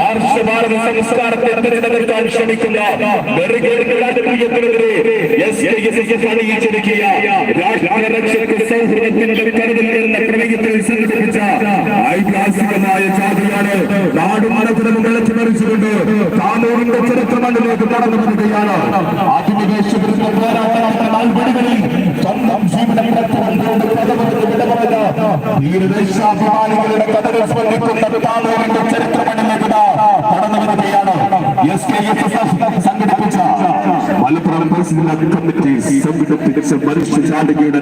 ആർഷഭാരത സംസ്കാരത്തെ തിരഞ്ഞെടുക്കാൻ ശ്രമിക്കുന്ന നെറുകേടുകളുടെ എസ് എസ് എസ് അണിയിച്ചിരിക്കുക രാഷ്ട്രരക്ഷക്ക് സൗഹൃദത്തിന്റെ കരുതൽ എന്ന പ്രമേയത്തിൽ സംഘടിപ്പിച്ച ഐതിഹാസികമായ ജാതിയാണ് നാടും മനത്തിനും വെള്ളത്തിമറിച്ചുകൊണ്ട് താനൂരിന്റെ ചരിത്രമണ്ണിലേക്ക് കടന്നു വരികയാണ്. അധിനിവേശത്തിന്റെ പോരാട്ട നാൽപടികളിൽ സ്വന്തം ജീവിതം കഥകൾ എസ് കെ സംഘടിപ്പിച്ച മനുഷ്യ ചാടുകയുടെ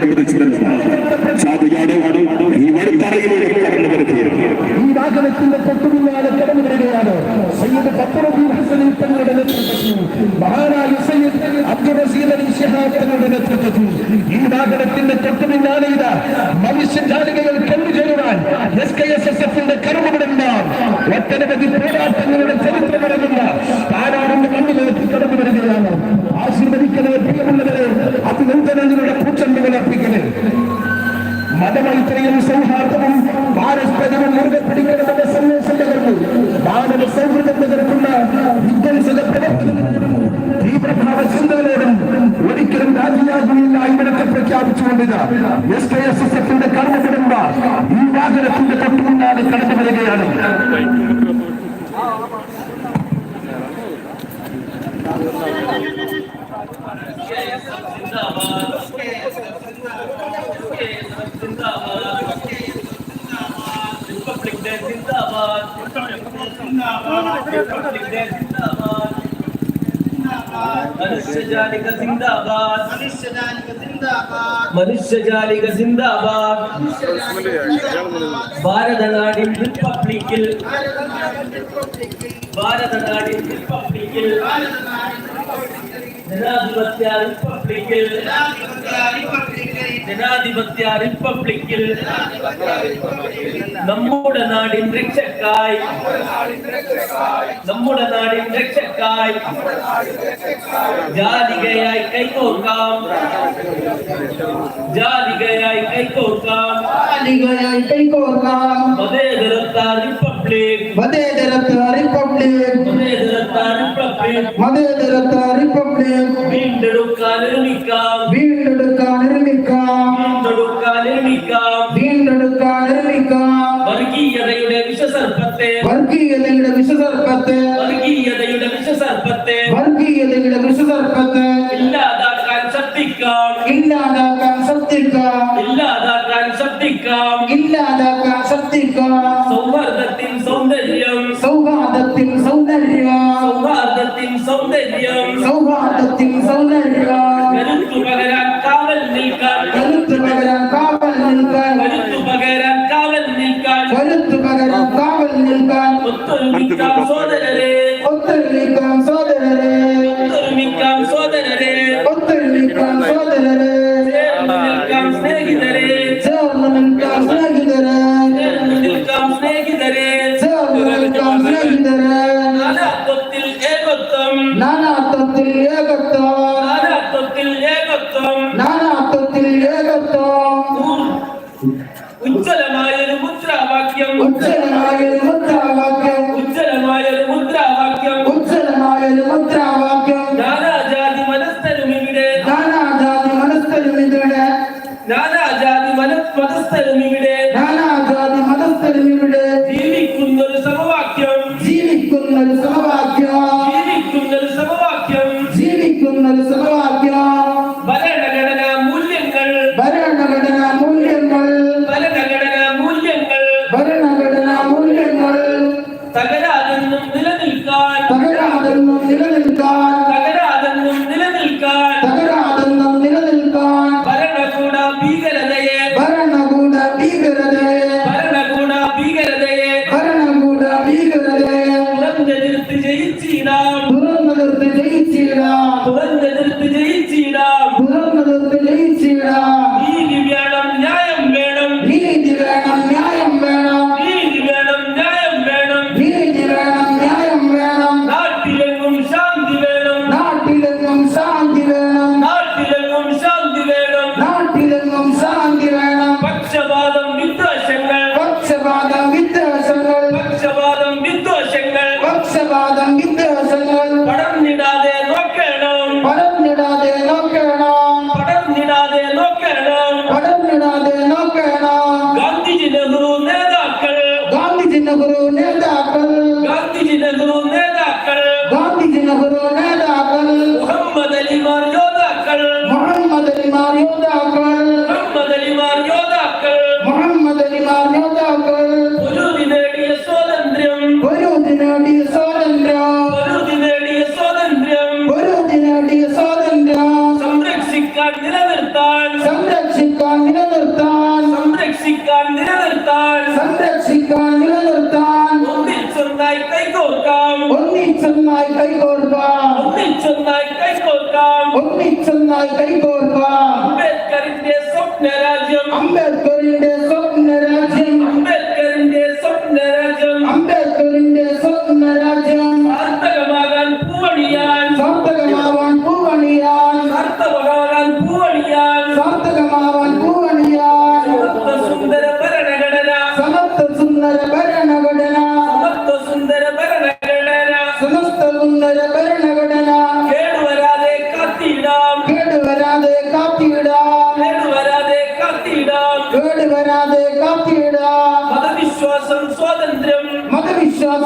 ഈ ഈ സയ്യിദ് തങ്ങളുടെ നേതൃത്വത്തിൽ സയ്യിദ് നേതൃത്വത്തിൽ. ഈ എസ് കെ എസ് എസ് എഫിന്റെ ഒട്ടനവധി പോരാട്ടങ്ങളുടെ ചരിത്രമടങ്ങുന്ന താരാടിന്റെ മണ്ണിലേക്ക് കടന്നു വരികയാണ്. ആശീർവദിക്കണേ പ്രിയമുള്ളവരെ അഭിനന്ദനങ്ങളുടെ പൂച്ചെണ്ടുകൾ അർപ്പിക്കണേ. മതമൈത്രിയും സൗഹാർദ്ദവും പാരസ്പര്യവും മുറുകെ പിടിക്കണമെന്ന സന്ദേശം പകർന്നു മാനവ സൗഹൃദം തകർക്കുന്ന വിധ്വംസക പ്രവർത്തനങ്ങളോടും തീവ്രഭാവ ചിന്തകളോടും ഒരിക്കലും രാജ്യരാജ്യമില്ല ഇവിടത്തെ പ്രഖ്യാപിച്ചുകൊണ്ടിത് എസ് കെ എസ് hermano. മനുഷ്യജാലിക സിന്ദാബാദ്. മനുഷ്യജാലിക സിന്ദാബാദ്. മനുഷ്യജാലിക സിന്ദാബാദ്. ഭാരതനാടിൻ റിപ്പബ്ലിക്കിൽ. ഭാരതനാടിൻ റിപ്പബ്ലിക്കിൽ. ജനാധിപത്യ റിപ്പബ്ലിക്കിൽ. ജനാധിപത്യ റിപ്പബ്ലിക്കിൽ. നമ്മുടെ നാടിൻ രക്ഷക്കായി. നമ്മുടെ നാടിൻ രക്ഷക്കായി ജാലികയായി കൈകോർക്കാം. ജാലികയായി കൈകോർക്കാം. ജാലികയായി കൈകോർക്കാം. മതേതരത്വ റിപ്പബ്ലിക്. മതേതരത്വ റിപ്പബ്ലിക്. മതേതരത്വ റിപ്പബ്ലിക്. മതേതരത്വ റിപ്പബ്ലിക്. വീണ്ടെടുക്കാൻ നിർമ്മിക്കാം വീണ്ടെടുക്കാൻ നിർമ്മിക്കാം சௌகார்த்தத்தின் சௌந்தர்யம் கருத்து பகரான் காவல் நிற்கார். கருத்து பகரான் காவல் நிற்கார். கருத்து பகரான் காவல் நிற்கார். கருத்து பகரான் காவல் நிற்கார். ஒத்தொருமிக்காம் சோதரரே. നാനാജാതി മതസ്ഥരും ഇവിടെ നാനാജാതി മതസ്ഥരും ഇവിടെ ജീവിക്കുന്നൊരു സമവാക്യം. ജീവിക്കുന്നൊരു സമവാക്യം. ജീവിക്കുന്നൊരു സമവാക്യം. ജീവിക്കുന്നൊരു സമവാക്യം. ഭരണഘടനാ മൂല്യങ്ങൾ. ഭരണഘടനാ മൂല്യങ്ങൾ. ഭരണഘടനാ മൂല്യങ്ങൾ. ഭരണഘടനാ മൂല്യങ്ങൾ. തകരാതെന്നും നിലനിൽക്കാൻ. തകരാതെന്നും നിലനിൽക്കാൻ. কেন சொன்னால் கைகோர்ப்பார்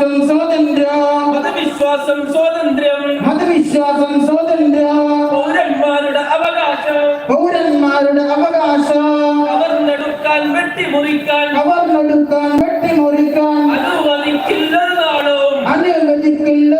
മതവിശ്വാസം സ്വാതന്ത്ര്യം. മതവിശ്വാസം സ്വാതന്ത്ര്യം. മതവിശ്വാസം സ്വാതന്ത്ര്യം. പൗരന്മാരുടെ അവകാശം. പൗരന്മാരുടെ അവകാശം. കവർന്നെടുക്കാൻ വെട്ടിമുറിക്കാൻ. കവർന്നെടുക്കാൻ വെട്ടിമുറിക്കാൻ. അനുവദിക്കില്ലെന്നാണോ അനുവദിക്കില്ലെന്നാണോ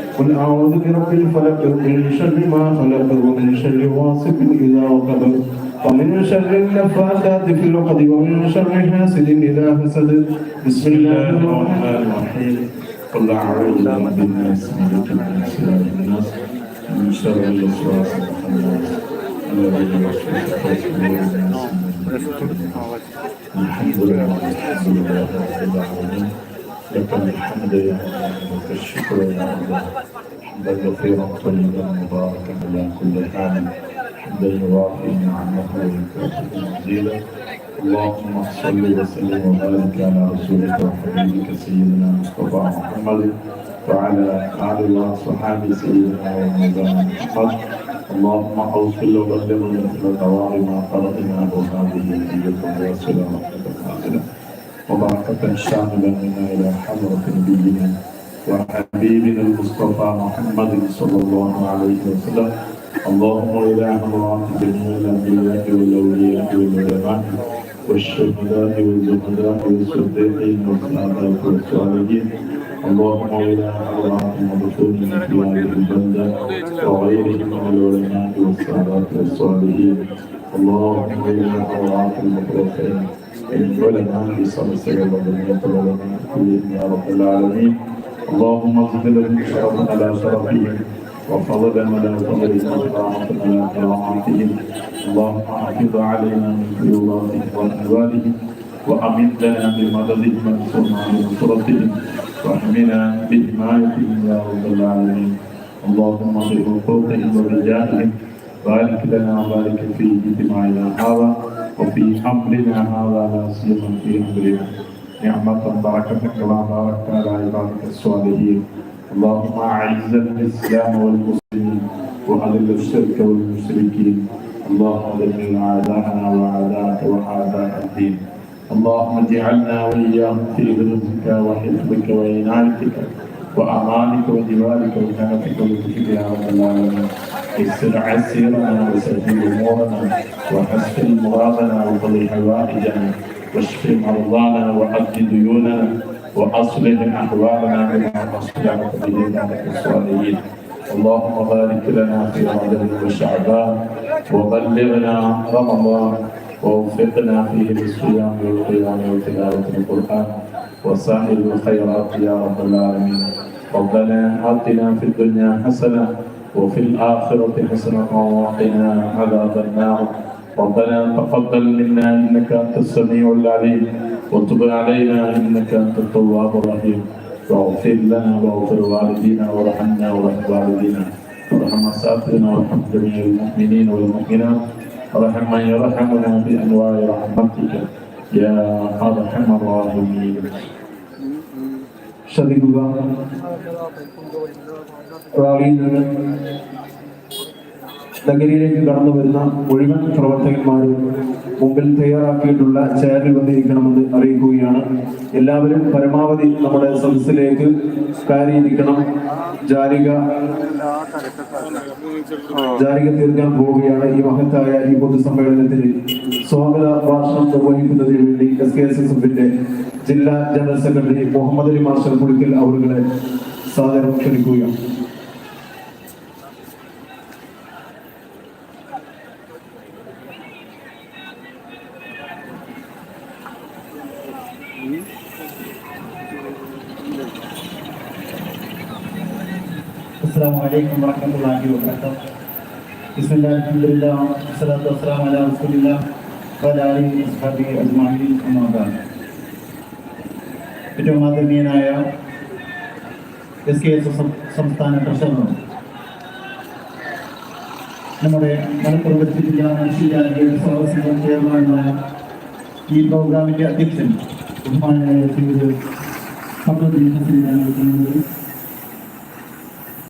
قل أعوذ برب الفلق من شر ما خلق ومن شر غاسق إذا وقب. ومن شر النفاثات في العقد ومن شر حاسد إذا حسد. بسم الله الرحمن الرحيم. قل أعوذ برب الناس ملك الناس إله الناس من شر الوسواس الخناس الذي يوسوس في صدور الناس الحمد لله الحمد لله رب العالمين. لك الحمد يا الله لك الشكر يا الله حمدا كثيرا طيبا مباركا على كل حال. حمدا يوافي نعمه ويكافئ مزيدا اللهم صل وسلم وبارك على رسولك وحبيبك سيدنا مصطفى محمد وعلى اله وصحابه سيدنا محمد. اللهم اوصل وبلغ مثل دوار ما فرضنا وهذه واصله رحمه نازله وبركة شاملة منا إلى حضرة نبينا وحبيبنا المصطفى محمد صلى الله عليه وسلم. اللهم إلى حضرات جميع الأنبياء والأولياء والعلماء والشهداء والزهداء والصديقين والسعداء والصالحين. اللهم إلى حضرات المدخولين في هذه البلدة وغيرهم من العلماء والسعداء والصالحين. اللهم إلى حضرات المخلصين. ولنا بصلاتك وبركاته يا رب العالمين اللهم اغفر لنا شرفنا لا شرفهم وفضلنا لا فضل وطاعتنا لا طاعتهم اللهم احفظ علينا من خيراتهم واحوالهم وامدنا بمددهم وانصرنا بنصرتهم واحمنا بحمايتهم يا رب العالمين اللهم اغفر قوتهم ورجالهم بارك لنا وبارك في اجتماعنا هذا وفي امرنا هذا لا سيما في امرنا نعمة بركة كما باركت على عبادك الصالحين. اللهم أعز الإسلام والمسلمين وأذل الشرك والمشركين. اللهم دمر أعداءنا وأعداءك وأعداء الدين. اللهم اجعلنا وإياهم في ظلمك وحفظك وعنايتك وأمانك وجوارك وكنفك ولطفك يا رب العالمين. يسر عسيرنا وسهل أمورنا وحسن مرادنا وقضي حوائجنا واشف مرضانا وعد ديوننا وأصلح أحوالنا بما أصلحت به الصالحين اللهم بارك لنا في رمضان وشعبان وبلغنا رمضان ووفقنا فيه للصيام والقيام وتلاوة القرآن وسائر الخيرات يا رب العالمين. ربنا آتنا في الدنيا حسنة وفي الآخرة حسنة وقنا عذاب النار. ربنا تقبل منا إنك أنت السميع العليم وتب علينا إنك أنت التواب الرحيم. واغفر لنا واغفر والدينا وارحمنا وارحم والدينا. وارحم أساتذتنا وارحم جميع المؤمنين والمؤمنات. ارحم من يرحمنا بأنواع رحمتك. يا أرحم الراحمين. شديد الله. റാലിയിൽ നിന്ന് നഗരിയിലേക്ക് കടന്നു വരുന്ന മുഴുവൻ പ്രവർത്തകന്മാരും മുമ്പിൽ തയ്യാറാക്കിയിട്ടുള്ള ചെയറിൽ വന്നിരിക്കണമെന്ന് അറിയിക്കുകയാണ്. എല്ലാവരും പരമാവധി നമ്മുടെ സദസ്സിലേക്ക് കയറിയിരിക്കണം. ജാലിക ജാലിക തീർക്കാൻ പോവുകയാണ് ഈ മഹത്തായ ഈ പൊതുസമ്മേളനത്തിൽ സ്വാഗത ഭാഷണം നിർവഹിക്കുന്നതിന് വേണ്ടി എസ് കെ എസ് എസ് എഫിന്റെ ജില്ലാ ജനറൽ സെക്രട്ടറി മുഹമ്മദ് അലി മാർഷൽ കുളിക്കൽ അവരുടെ സാദരം ക്ഷണിക്കുകയാണ്. ورحمة الله وبركاته بسم الله الحمد لله والصلاة والسلام على رسول الله وعلى آله وصحبه أجمعين أما بعد ഏറ്റവും ആദരണീയനായ എസ് കെ എസ് സംസ്ഥാന ട്രഷറർ നമ്മുടെ മലപ്പുറം ഡിസ്ട്രിക്ട് ജനറൽ സർവീസ് ചെയർമാനായ ഈ പ്രോഗ്രാമിന്റെ അധ്യക്ഷൻ ബഹുമാനായ ശ്രീ ഫക്രുദ്ദീൻ ഹസൻ